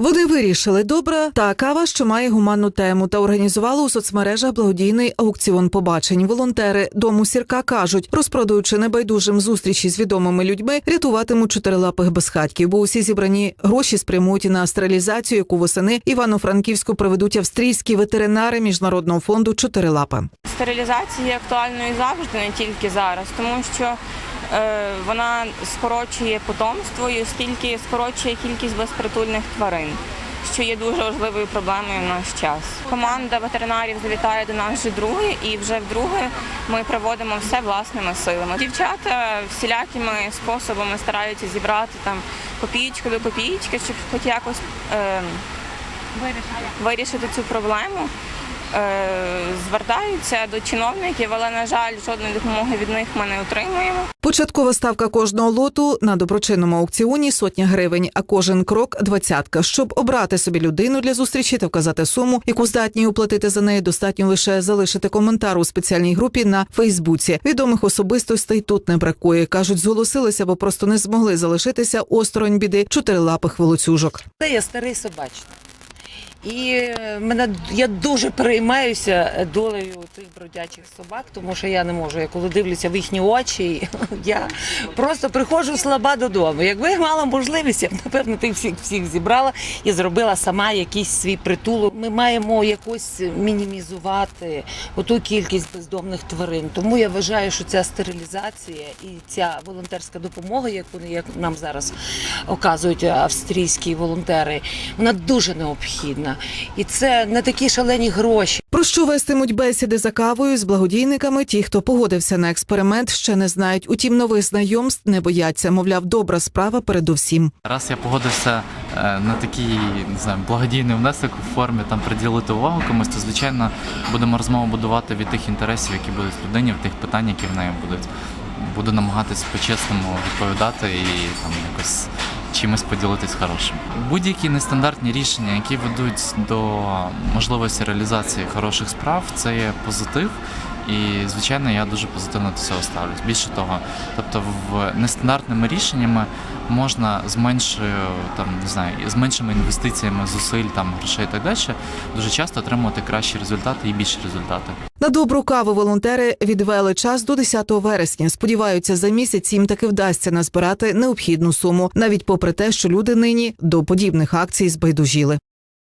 Вони вирішили добра та кава, що має гуманну тему, та організували у соцмережах благодійний аукціон побачень. Волонтери дому сірка кажуть, розпродаючи небайдужим зустрічі з відомими людьми, рятуватимуть чотирилапих безхатьків, бо усі зібрані гроші спрямують на стерилізацію, яку восени Івано-Франківську проведуть австрійські ветеринари міжнародного фонду Чотирилапи. Стерилізація є актуальною завжди, не тільки зараз, тому що вона скорочує потомство і стільки скорочує кількість безпритульних тварин, що є дуже важливою проблемою в наш час. Команда ветеринарів завітає до нас вже друге, і вже вдруге ми проводимо все власними силами. Дівчата всілякими способами стараються зібрати там копієчку до копієчки, щоб хоч якось е, вирішити цю проблему. Е, Звертаються до чиновників, але на жаль, жодної допомоги від них ми не отримуємо. Початкова ставка кожного лоту на доброчинному аукціоні сотня гривень, а кожен крок двадцятка. Щоб обрати собі людину для зустрічі та вказати суму, яку здатні оплатити за неї, достатньо лише залишити коментар у спеціальній групі на Фейсбуці. Відомих особистостей тут не бракує. кажуть, зголосилися, бо просто не змогли залишитися осторонь біди чотирилапих волоцюжок. Це я старий собачник. І е, мене я дуже переймаюся долею тих бродячих собак, тому що я не можу. Я коли дивлюся в їхні очі, я просто приходжу слаба додому. Якби мала можливість, я б напевно тих всіх всіх зібрала і зробила сама якийсь свій притулок. Ми маємо якось мінімізувати оту кількість бездомних тварин. Тому я вважаю, що ця стерилізація і ця волонтерська допомога, яку як нам зараз оказують австрійські волонтери, вона дуже необхідна. І це не такі шалені гроші. Про що вестимуть бесіди за кавою з благодійниками? Ті, хто погодився на експеримент, ще не знають. Утім, нових знайомств не бояться. Мовляв, добра справа передусім. Раз я погодився е, на такий не знаю, благодійний внесок у формі там приділити увагу комусь, то звичайно будемо розмову будувати від тих інтересів, які будуть в людині, в тих питань, які в неї будуть. Буду намагатись по-чесному відповідати і там якось чимось поділитись хорошим. Будь-які нестандартні рішення, які ведуть до можливості реалізації хороших справ, це є позитив. І звичайно, я дуже позитивно до цього ставлюсь. Більше того, тобто в нестандартними рішеннями можна з меншою там не знаю, з меншими інвестиціями, зусиль, там грошей і так далі, дуже часто отримувати кращі результати і більші результати. На добру каву волонтери відвели час до 10 вересня. Сподіваються, за місяць їм таки вдасться назбирати необхідну суму, навіть попри те, що люди нині до подібних акцій збайдужіли.